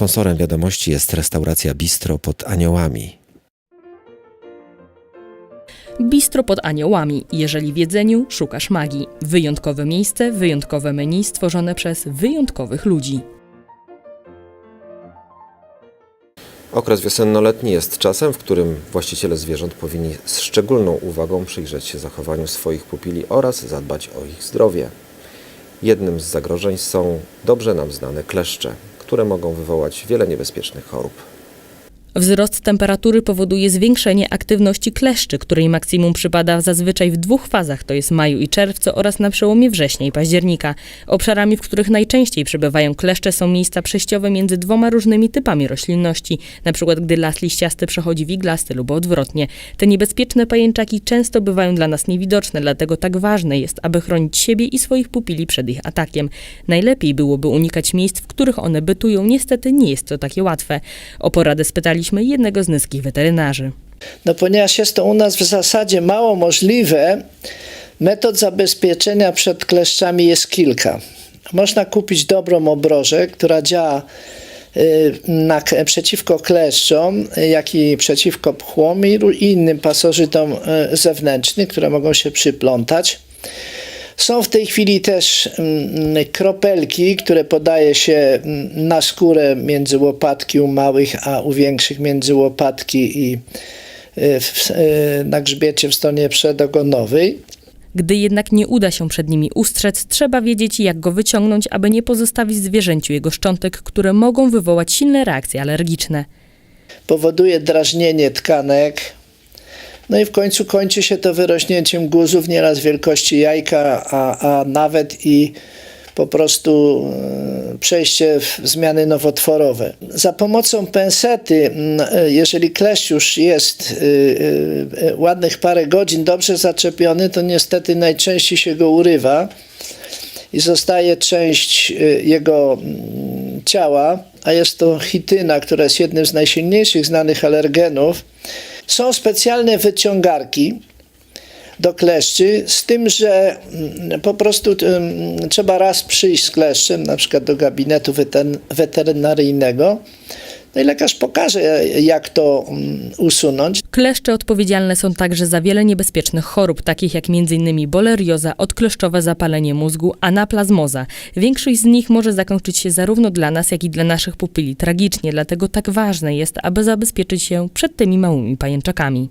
Sponsorem wiadomości jest restauracja Bistro pod Aniołami. Bistro pod aniołami. Jeżeli w jedzeniu szukasz magii. Wyjątkowe miejsce, wyjątkowe menu stworzone przez wyjątkowych ludzi. Okres wiosennoletni jest czasem, w którym właściciele zwierząt powinni z szczególną uwagą przyjrzeć się zachowaniu swoich pupili oraz zadbać o ich zdrowie. Jednym z zagrożeń są dobrze nam znane kleszcze, które mogą wywołać wiele niebezpiecznych chorób. Wzrost temperatury powoduje zwiększenie aktywności kleszczy, której maksimum przypada zazwyczaj w dwóch fazach, to jest maju i czerwcu oraz na przełomie września i października. Obszarami, w których najczęściej przebywają kleszcze są miejsca przejściowe między dwoma różnymi typami roślinności, przykład gdy las liściasty przechodzi w iglasty lub odwrotnie. Te niebezpieczne pajęczaki często bywają dla nas niewidoczne, dlatego tak ważne jest, aby chronić siebie i swoich pupili przed ich atakiem. Najlepiej byłoby unikać miejsc, w których one bytują. Niestety nie jest to takie łatwe. O poradę jednego z nyskich weterynarzy. No ponieważ jest to u nas w zasadzie mało możliwe, metod zabezpieczenia przed kleszczami jest kilka. Można kupić dobrą obrożę, która działa y, na, przeciwko kleszczom, jak i przeciwko pchłom i innym pasożytom y, zewnętrznym, które mogą się przyplątać. Są w tej chwili też mm, kropelki, które podaje się mm, na skórę między łopatki u małych, a u większych między łopatki i y, w, y, na grzbiecie w stronie przedogonowej. Gdy jednak nie uda się przed nimi ustrzec, trzeba wiedzieć, jak go wyciągnąć, aby nie pozostawić zwierzęciu jego szczątek, które mogą wywołać silne reakcje alergiczne. Powoduje drażnienie tkanek. No i w końcu kończy się to wyrośnięciem guzów nieraz wielkości jajka, a, a nawet i po prostu e, przejście w zmiany nowotworowe. Za pomocą pensety, e, jeżeli kleszcz już jest e, ładnych parę godzin dobrze zaczepiony, to niestety najczęściej się go urywa i zostaje część jego ciała, a jest to chityna, która jest jednym z najsilniejszych znanych alergenów. Są specjalne wyciągarki do kleszczy, z tym, że mm, po prostu ym, trzeba raz przyjść z kleszczem, na przykład do gabinetu weter- weterynaryjnego, no i lekarz pokaże, jak to mm, usunąć. Kleszcze odpowiedzialne są także za wiele niebezpiecznych chorób, takich jak m.in. bolerioza, odkleszczowe zapalenie mózgu, anaplazmoza. Większość z nich może zakończyć się zarówno dla nas, jak i dla naszych pupili tragicznie, dlatego tak ważne jest, aby zabezpieczyć się przed tymi małymi pajęczakami.